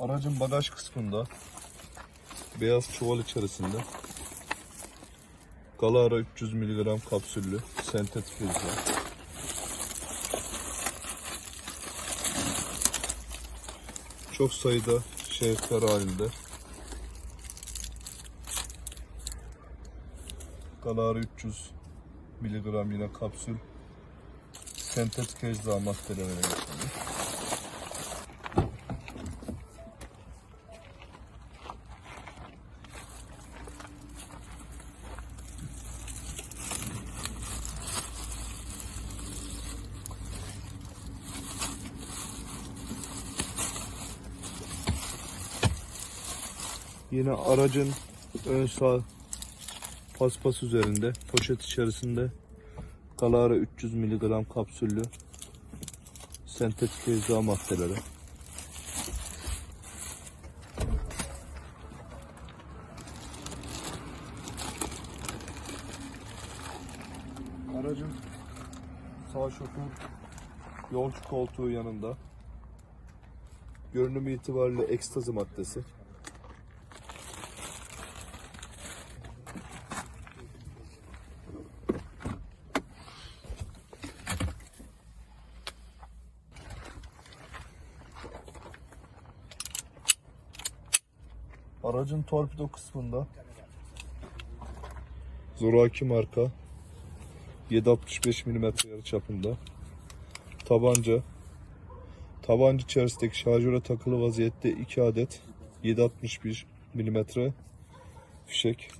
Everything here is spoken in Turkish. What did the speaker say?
Aracın bagaj kısmında beyaz çuval içerisinde Galara 300 mg kapsüllü sentetik hızla. Çok sayıda şeritler halinde. Galara 300 mg yine kapsül sentetik ecza maddelerine geçiyor. Yine aracın ön sağ paspas üzerinde poşet içerisinde Galara 300 mg kapsüllü sentetik ecza maddeleri. Aracın sağ şoför yolcu koltuğu yanında görünümü itibariyle ekstazi maddesi. Aracın torpido kısmında. Zoraki marka. 765 mm yarı çapında. Tabanca. Tabanca içerisindeki şarjöre takılı vaziyette 2 adet 761 mm fişek